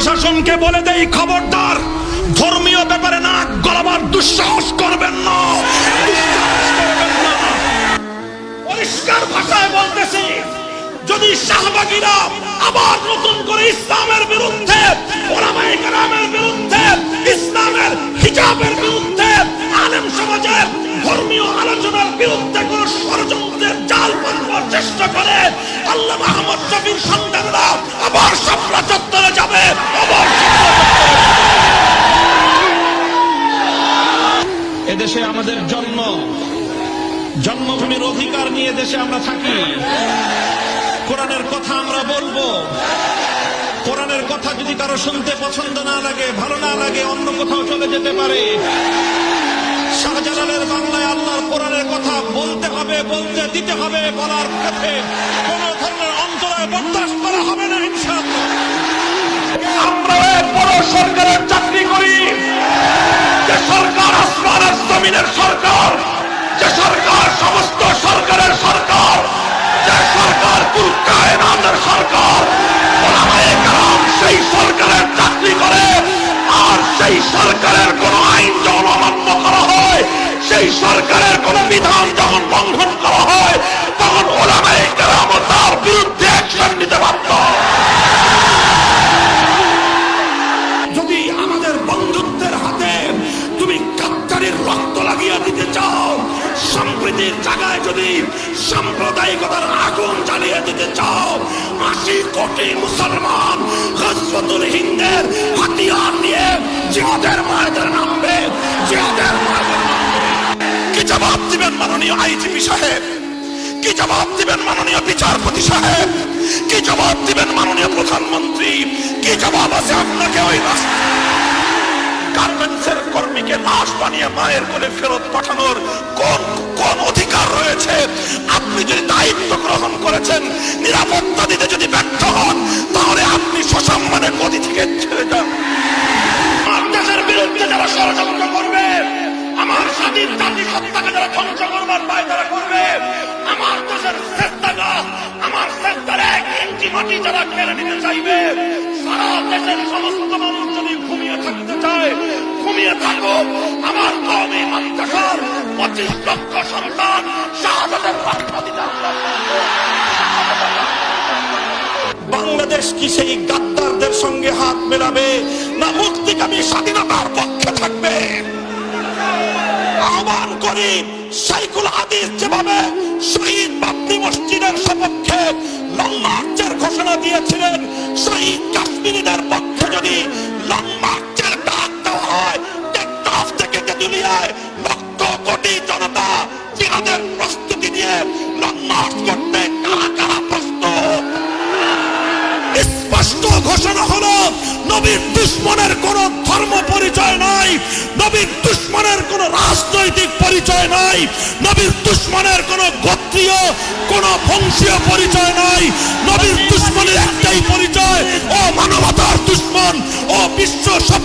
প্রশাসনকে বলে দেই, খবরদার, ধর্মীয় ব্যাপারে নাক গলাবার দুঃসাহস করবেন না। না। পরিষ্কার ভাষায় বলতেছি, যদি শাহবাগীরা আবার নতুন করে ইসলামের বিরুদ্ধে, ওলামায়ে কেরামের বিরুদ্ধে, ইসলামের হিজাবের বিরুদ্ধে, আলেম সমাজের ধর্মীয় আলোচনার বিরুদ্ধে কোন চেষ্টা করে। আল্লাহ মাহমদ শফির সন্তানরা আবার শাপলা চত্বরে যাবে। আবার এদেশে আমাদের জন্ম। জন্মভূমির অধিকার নিয়ে দেশে আমরা থাকি। কোরআনের কথা আমরা বলব। কোরআনের কথা যদি কারও শুনতে পছন্দ না লাগে, ভালো না লাগে, অন্য কোথাও চলে যেতে পারে। শাহজালালের বাংলায় আল্লাহর কোরআনের কথা বলতে বলতে দিতে হবে বলার পথে। কোন ধরনের অন্তরায় বরদাস্ত করা হবে না আমরা বড় সরকারের চাকরি করি। যে সরকার আসমানের জমিনের সরকার, যে সরকার সমস্ত সরকারের সরকার, যে সরকার সরকার সেই সরকারের চাকরি করে, আর সেই সরকারের কোন সেই সরকারের কোন বিধান যখন লঙ্ঘন করা হয়, তখন ওলামায়ে কেরাম তার বিরুদ্ধে অ্যাকশন নিতে বাধ্য। যদি আমাদের বন্ধুত্বের হাতে তুমি লাগিয়ে দিতে চাও সম্প্রীতির জায়গায় যদি সাম্প্রদায়িকতার দিতে চাও মুসলমান হিন্দের হাতিয়ার নিয়ে জিহাদের মায়েদের নামবে। জবাব দিবেন মাননীয় আইজিপি সাহেব? কি জবাব দিবেন মাননীয় বিচারপতি সাহেব? কি জবাব দিবেন মাননীয় প্রধানমন্ত্রী? কি জবাব আছে আপনাকে ওই গার্মেন্টসের কর্মীকে লাশ বানিয়ে মায়ের কোলে ফেরত পাঠানোর কোন কোন অধিকার রয়েছে? আপনি যদি দায়িত্ব গ্রহণ করেছেন, নিরাপত্তা দিতে যদি ব্যর্থ হন, তাহলে আপনি সসম্মানে গদি থেকে ছেড়ে যান। যারা কেড়ে নিতে চাইবে। সারা দেশের সমস্ত মানুষ যদি ঘুমিয়ে থাকতে চায়, ঘুমিয়ে থাকুক। আমার কমে মাদ্রাসার পঁচিশ লক্ষ সন্তান শাহাদাতের বাংলাদেশ কি সেই গাদ্দারদের সঙ্গে হাত মেলাবে, না মুক্তিকামী স্বাধীনতার পক্ষে থাকবে? আহ্বান করি সাইকুল হাদিস যেভাবে শহীদ বাবরি মসজিদের সপক্ষে লং মার্চের ঘোষণা দিয়েছিলেন শহীদ কাশ্মীরিদের পক্ষে যদি ডাক দেওয়া হয়, টেকনাফ থেকে লক্ষ কোটি জনতা জিহাদের প্রস্তুতি নিয়ে করতে কারা কারা প্রস্তুত? স্পষ্ট ঘোষণা হলো নবীর দুশ্মনের কোন ধর্ম পরিচয় নাই নবীর দুশ্মনের কোন রাজনৈতিক পরিচয় নাই নবীর দুশ্মনের কোন গোত্রীয়, কোন বংশীয় পরিচয় নাই নবীর ও মানবতার দুশ্মন ও বিশ্ব সব